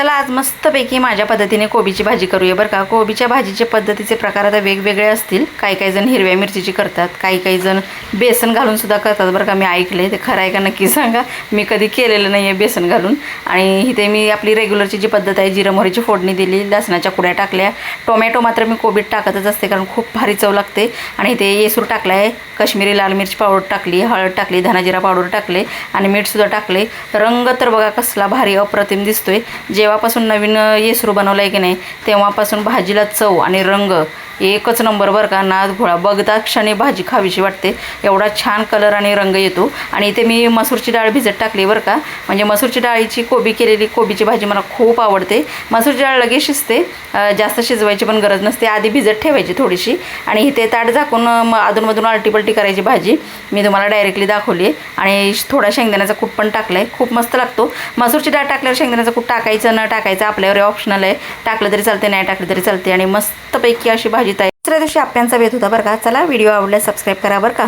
चला आज मस्तपैकी माझ्या पद्धतीने कोबीची भाजी करूया बरं का. कोबीच्या भाजीचे पद्धतीचे प्रकार आता वेगवेगळे असतील. काही काही जण हिरव्या मिरचीची करतात काही काही जण बेसन घालून सुद्धा करतात बरं का. मी ऐकले ते खरं आहे का नक्की सांगा. मी कधी केलेलं नाही आहे बेसन घालून. आणि इथे मी आपली रेग्युलरची जी पद्धत आहे जिरं मोहरीची फोडणी दिली लसणाच्या कुड्या टाकल्या. टोमॅटो मात्र मी कोबीत टाकतच असते कारण खूप भारी चव लागते. आणि इथे येसूर टाकला आहे कश्मीरी लाल मिरची पावडर टाकली हळद टाकली धनाजिरा पावडर टाकले आणि मीठसुद्धा टाकले. रंग तर बघा कसला भारी अप्रतिम दिसतोय. जेव्हापासून नवीन येसरू बनवलं आहे की नाही तेव्हापासून भाजीला चव आणि रंग एकच नंबर बरं का? नाद घोळा. बघता क्षणी भाजी खावीशी वाटते. एवढा छान कलर आणि रंग येतो. आणि इथे मी मसूरची डाळ भिजत टाकली बरं का? म्हणजे मसूरची डाळीची कोबी केलेली कोबीची भाजी मला खूप आवडते. मसूरची डाळ लगेच शिजते. जास्त शिजवायची पण गरज नसते. आधी भिजत ठेवायची थोडीशी. आणि इथे ताट झाकून म- अधूनमधून आलटीपलटी करायची भाजी मी तुम्हाला डायरेक्टली दाखवली आहे. आणि थोडा शेंगदाण्याचा कूट पण टाकला आहे खूप मस्त लागतो. मसूरची डाळ टाकल्यावर शेंगदाण्याचा कूट टाकायचं न टाकायचं आपल्यावर ऑप्शनल आहे. टाकलं तरी चालते नाही टाकलं तरी चालते आणि मस्तपैकी अशी भाजी तयार दुसऱ्या दिवशी आप्यांचा बेत होता बरं का. चला व्हिडिओ आवडला सबस्क्राईब करा बरं का.